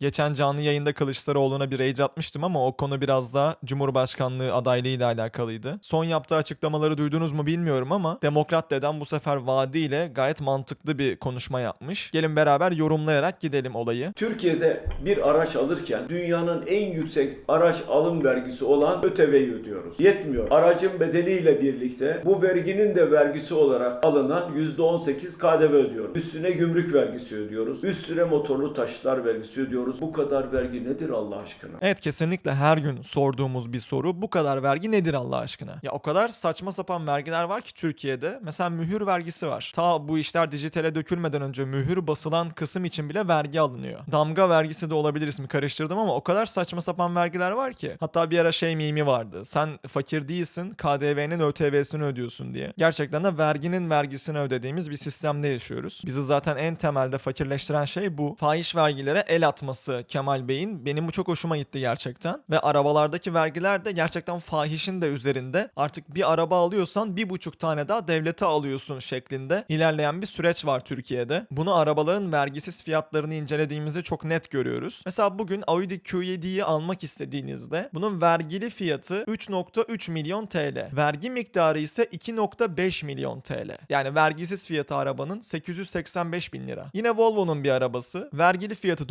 Geçen canlı yayında Kılıçdaroğlu'na bir rage atmıştım ama o konu biraz da Cumhurbaşkanlığı adaylığıyla alakalıydı. Son yaptığı açıklamaları duydunuz mu bilmiyorum ama Demokrat deden bu sefer vaadiyle gayet mantıklı bir konuşma yapmış. Gelin beraber yorumlayarak gidelim olayı. Türkiye'de bir araç alırken dünyanın en yüksek araç alım vergisi olan ÖTV'yi ödüyoruz. Yetmiyor. Aracın bedeliyle birlikte bu verginin de vergisi olarak alınan %18 KDV ödüyoruz. Üstüne gümrük vergisi ödüyoruz. Üstüne motorlu taşıtlar vergisi ödüyoruz. Bu kadar vergi nedir Allah aşkına? Evet kesinlikle her gün sorduğumuz bir soru bu kadar vergi nedir Allah aşkına? Ya o kadar saçma sapan vergiler var ki Türkiye'de. Mesela mühür vergisi var. Ta bu işler dijitale dökülmeden önce mühür basılan kısım için bile vergi alınıyor. Damga vergisi de olabilir ismi karıştırdım ama o kadar saçma sapan vergiler var ki. Hatta bir ara şey mimi vardı. Sen fakir değilsin KDV'nin ÖTV'sini ödüyorsun diye. Gerçekten de verginin vergisini ödediğimiz bir sistemde yaşıyoruz. Bizi zaten en temelde fakirleştiren şey bu. Fahiş vergilere el atması Kemal Bey'in benim bu çok hoşuma gitti gerçekten. Ve arabalardaki vergiler de gerçekten fahişin de üzerinde. Artık bir araba alıyorsan bir buçuk tane daha devlete alıyorsun şeklinde ilerleyen bir süreç var Türkiye'de. Bunu arabaların vergisiz fiyatlarını incelediğimizde çok net görüyoruz. Mesela bugün Audi Q7'yi almak istediğinizde bunun vergili fiyatı 3.3 milyon TL. Vergi miktarı ise 2.5 milyon TL. Yani vergisiz fiyatı arabanın 885 bin lira. Yine Volvo'nun bir arabası. Vergili fiyatı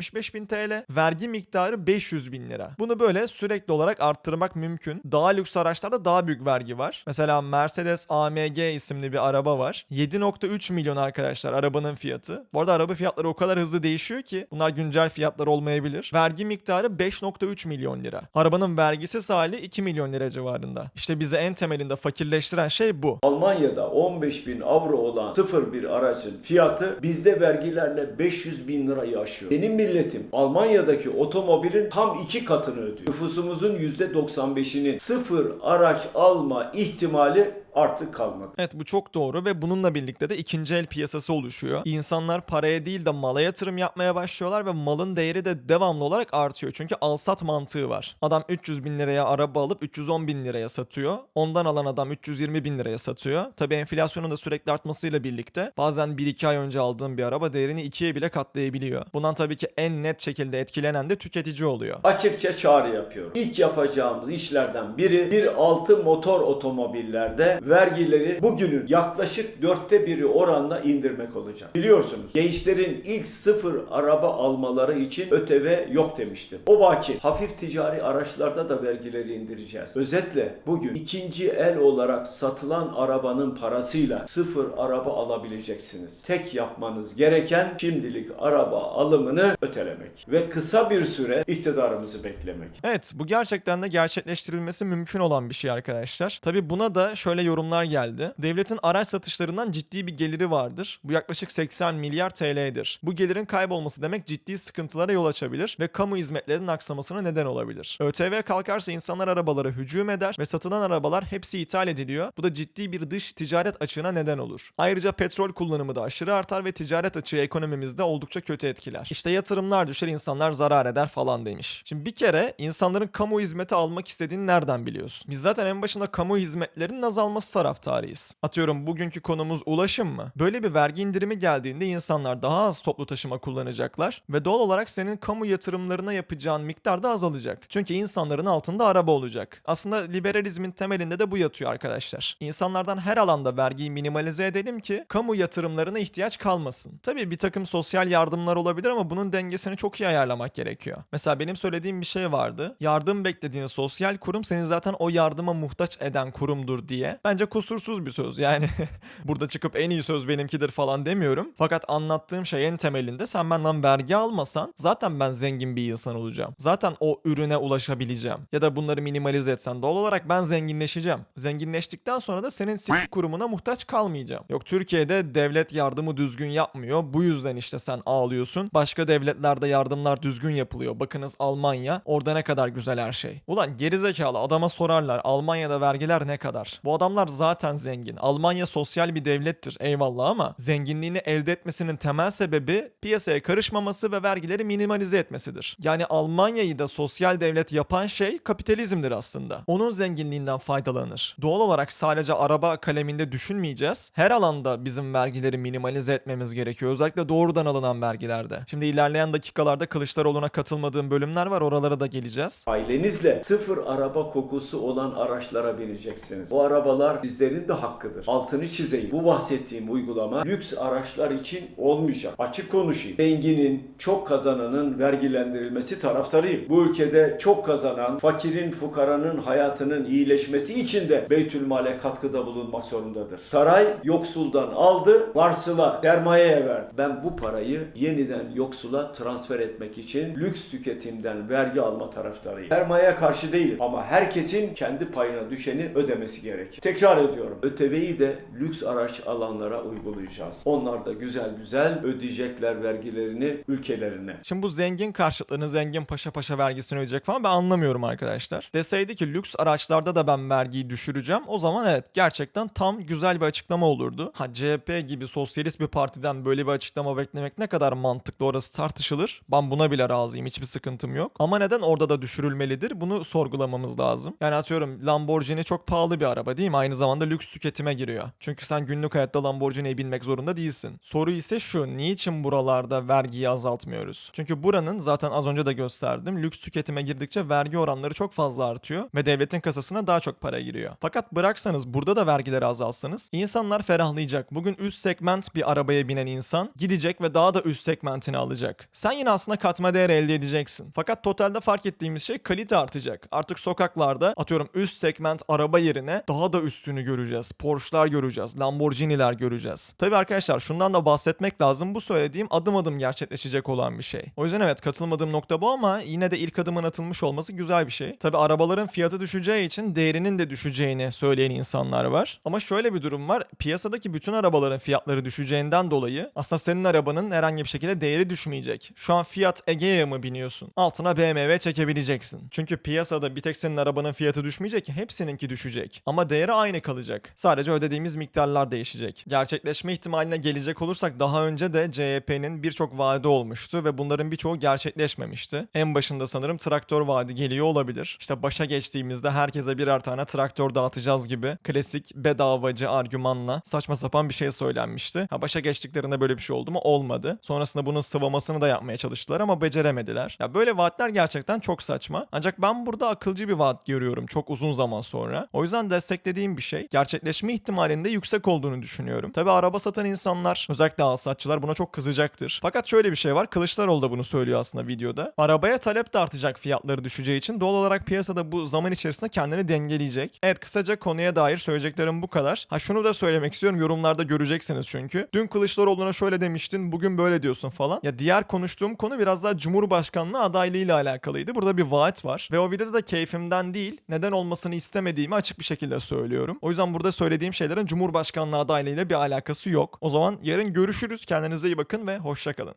975 bin TL. Vergi miktarı 500 bin lira. Bunu böyle sürekli olarak arttırmak mümkün. Daha lüks araçlarda daha büyük vergi var. Mesela Mercedes AMG isimli bir araba var. 7.3 milyon arkadaşlar arabanın fiyatı. Bu arada araba fiyatları o kadar hızlı değişiyor ki bunlar güncel fiyatlar olmayabilir. Vergi miktarı 5.3 milyon lira. Arabanın vergisiz hali 2 milyon lira civarında. İşte bizi en temelinde fakirleştiren şey bu. Almanya'da 15 bin avro olan sıfır bir aracın fiyatı bizde vergilerle 500 bin lirayı aşıyor. Benim milletim Almanya'daki otomobilin tam iki katını ödüyor. Nüfusumuzun %95'inin sıfır araç alma ihtimali artık kalmadı. Evet bu çok doğru ve bununla birlikte de ikinci el piyasası oluşuyor. İnsanlar paraya değil de mala yatırım yapmaya başlıyorlar ve malın değeri de devamlı olarak artıyor. Çünkü al-sat mantığı var. Adam 300 bin liraya araba alıp 310 bin liraya satıyor. Ondan alan adam 320 bin liraya satıyor. Tabi enflasyonun da sürekli artmasıyla birlikte bazen 1-2 ay önce aldığım bir araba değerini ikiye bile katlayabiliyor. Bundan tabii ki en net şekilde etkilenen de tüketici oluyor. Açıkça çağrı yapıyorum. İlk yapacağımız işlerden biri bir altı motor otomobillerde vergileri bugünün yaklaşık dörtte biri oranla indirmek olacak. Biliyorsunuz gençlerin ilk sıfır araba almaları için ÖTV yok demiştim. O vaki hafif ticari araçlarda da vergileri indireceğiz. Özetle bugün ikinci el olarak satılan arabanın parasıyla sıfır araba alabileceksiniz. Tek yapmanız gereken şimdilik araba alımını ötelemek ve kısa bir süre iktidarımızı beklemek. Evet bu gerçekten de gerçekleştirilmesi mümkün olan bir şey arkadaşlar. Tabi buna da şöyle yorumlar geldi. Devletin araç satışlarından ciddi bir geliri vardır. Bu yaklaşık 80 milyar TL'dir. Bu gelirin kaybolması demek ciddi sıkıntılara yol açabilir ve kamu hizmetlerinin aksamasına neden olabilir. ÖTV kalkarsa insanlar arabalara hücum eder ve satılan arabalar hepsi ithal ediliyor. Bu da ciddi bir dış ticaret açığına neden olur. Ayrıca petrol kullanımı da aşırı artar ve ticaret açığı ekonomimizde oldukça kötü etkiler. İşte yatırımlar düşer insanlar zarar eder falan demiş. Şimdi bir kere insanların kamu hizmeti almak istediğini nereden biliyorsun? Biz zaten en başında kamu hizmetlerinin azalması taraftarıyız. Atıyorum bugünkü konumuz ulaşım mı? Böyle bir vergi indirimi geldiğinde insanlar daha az toplu taşıma kullanacaklar ve doğal olarak senin kamu yatırımlarına yapacağın miktar da azalacak. Çünkü insanların altında araba olacak. Aslında liberalizmin temelinde de bu yatıyor arkadaşlar. İnsanlardan her alanda vergiyi minimalize edelim ki kamu yatırımlarına ihtiyaç kalmasın. Tabii bir takım sosyal yardımlar olabilir ama bunun dengesini çok iyi ayarlamak gerekiyor. Mesela benim söylediğim bir şey vardı. Yardım beklediğin sosyal kurum seni zaten o yardıma muhtaç eden kurumdur diye. Bence kusursuz bir söz yani. Burada çıkıp en iyi söz benimkidir falan demiyorum. Fakat anlattığım şey en temelinde sen benden vergi almasan zaten ben zengin bir insan olacağım. Zaten o ürüne ulaşabileceğim. Ya da bunları minimalize etsen doğal olarak ben zenginleşeceğim. Zenginleştikten sonra da senin s- kurumuna muhtaç kalmayacağım. Yok Türkiye'de devlet yardımı düzgün yapmıyor. Bu yüzden işte sen ağlıyorsun. Başka devletlerde yardımlar düzgün yapılıyor. Bakınız Almanya. Orada ne kadar güzel her şey. Ulan gerizekalı adama sorarlar Almanya'da vergiler ne kadar? Bu adamlar İnsanlar zaten zengin. Almanya sosyal bir devlettir eyvallah ama zenginliğini elde etmesinin temel sebebi piyasaya karışmaması ve vergileri minimalize etmesidir. Yani Almanya'yı da sosyal devlet yapan şey kapitalizmdir aslında. Onun zenginliğinden faydalanır. Doğal olarak sadece araba kaleminde düşünmeyeceğiz. Her alanda bizim vergileri minimalize etmemiz gerekiyor. Özellikle doğrudan alınan vergilerde. Şimdi ilerleyen dakikalarda Kılıçdaroğlu'na katılmadığım bölümler var. Oralara da geleceğiz. Ailenizle sıfır araba kokusu olan araçlara bineceksiniz. Bu arabalar sizlerin de hakkıdır. Altını çizeyim. Bu bahsettiğim uygulama lüks araçlar için olmayacak. Açık konuşayım. Zenginin, çok kazananın vergilendirilmesi taraftarıyım. Bu ülkede çok kazanan, fakirin, fukaranın hayatının iyileşmesi için de Beytülmale katkıda bulunmak zorundadır. Saray yoksuldan aldı, varsıla, sermayeye verdi. Ben bu parayı yeniden yoksula transfer etmek için lüks tüketimden vergi alma taraftarıyım. Sermayeye karşı değilim ama herkesin kendi payına düşeni ödemesi gerekir. Tekrar ediyorum. ÖTV'yi de lüks araç alanlara uygulayacağız. Onlar da güzel güzel ödeyecekler vergilerini ülkelerine. Şimdi bu zengin karşıtlığını zengin paşa paşa vergisini ödeyecek falan ben anlamıyorum arkadaşlar. Deseydi ki lüks araçlarda da ben vergiyi düşüreceğim o zaman evet gerçekten tam güzel bir açıklama olurdu. Ha CHP gibi sosyalist bir partiden böyle bir açıklama beklemek ne kadar mantıklı orası tartışılır. Ben buna bile razıyım hiçbir sıkıntım yok. Ama neden orada da düşürülmelidir bunu sorgulamamız lazım. Yani atıyorum Lamborghini çok pahalı bir araba değil mi? Aynı zamanda lüks tüketime giriyor. Çünkü sen günlük hayatta Lamborghini'ye binmek zorunda değilsin. Soru ise şu niçin buralarda vergiyi azaltmıyoruz? Çünkü buranın zaten az önce de gösterdim lüks tüketime girdikçe vergi oranları çok fazla artıyor ve devletin kasasına daha çok para giriyor. Fakat bıraksanız burada da vergileri azalsanız insanlar ferahlayacak. Bugün üst segment bir arabaya binen insan gidecek ve daha da üst segmentini alacak. Sen yine aslında katma değer elde edeceksin. Fakat totalde fark ettiğimiz şey kalite artacak. Artık sokaklarda atıyorum üst segment araba yerine daha da üstünü göreceğiz. Porsche'lar göreceğiz. Lamborghini'ler göreceğiz. Tabii arkadaşlar şundan da bahsetmek lazım. Bu söylediğim adım adım gerçekleşecek olan bir şey. O yüzden evet katılmadığım nokta bu ama yine de ilk adımın atılmış olması güzel bir şey. Tabii arabaların fiyatı düşeceği için değerinin de düşeceğini söyleyen insanlar var. Ama şöyle bir durum var. Piyasadaki bütün arabaların fiyatları düşeceğinden dolayı aslında senin arabanın herhangi bir şekilde değeri düşmeyecek. Şu an Fiat Egea'ya mı biniyorsun? Altına BMW çekebileceksin. Çünkü piyasada bir tek senin arabanın fiyatı düşmeyecek, hepsininki düşecek. Ama değeri aynı kalacak. Sadece ödediğimiz miktarlar değişecek. Gerçekleşme ihtimaline gelecek olursak daha önce de CHP'nin birçok vaadi olmuştu ve bunların birçoğu gerçekleşmemişti. En başında sanırım traktör vaadi geliyor olabilir. İşte başa geçtiğimizde herkese birer tane traktör dağıtacağız gibi klasik bedavacı argümanla saçma sapan bir şey söylenmişti. Ha başa geçtiklerinde böyle bir şey oldu mu? Olmadı. Sonrasında bunun sıvamasını da yapmaya çalıştılar ama beceremediler. Ya böyle vaatler gerçekten çok saçma. Ancak ben burada akılcı bir vaat görüyorum çok uzun zaman sonra. O yüzden desteklediğim bir şey gerçekleşme ihtimalinde yüksek olduğunu düşünüyorum. Tabi araba satan insanlar özellikle alsatçılar buna çok kızacaktır. Fakat şöyle bir şey var. Kılıçdaroğlu da bunu söylüyor aslında videoda. Arabaya talep de artacak fiyatları düşeceği için doğal olarak piyasada bu zaman içerisinde kendini dengeleyecek. Evet kısaca konuya dair söyleyeceklerim bu kadar. Ha şunu da söylemek istiyorum. Yorumlarda göreceksiniz çünkü. Dün Kılıçdaroğlu'na şöyle demiştin, bugün böyle diyorsun falan. Ya diğer konuştuğum konu biraz daha Cumhurbaşkanlığı adaylığıyla alakalıydı. Burada bir vaat var. Ve o videoda da keyfimden değil, neden olmasını istemediğimi açık bir şekilde söylüyorum. O yüzden burada söylediğim şeylerin Cumhurbaşkanlığı adaylığıyla bir alakası yok. O zaman yarın görüşürüz. Kendinize iyi bakın ve hoşçakalın.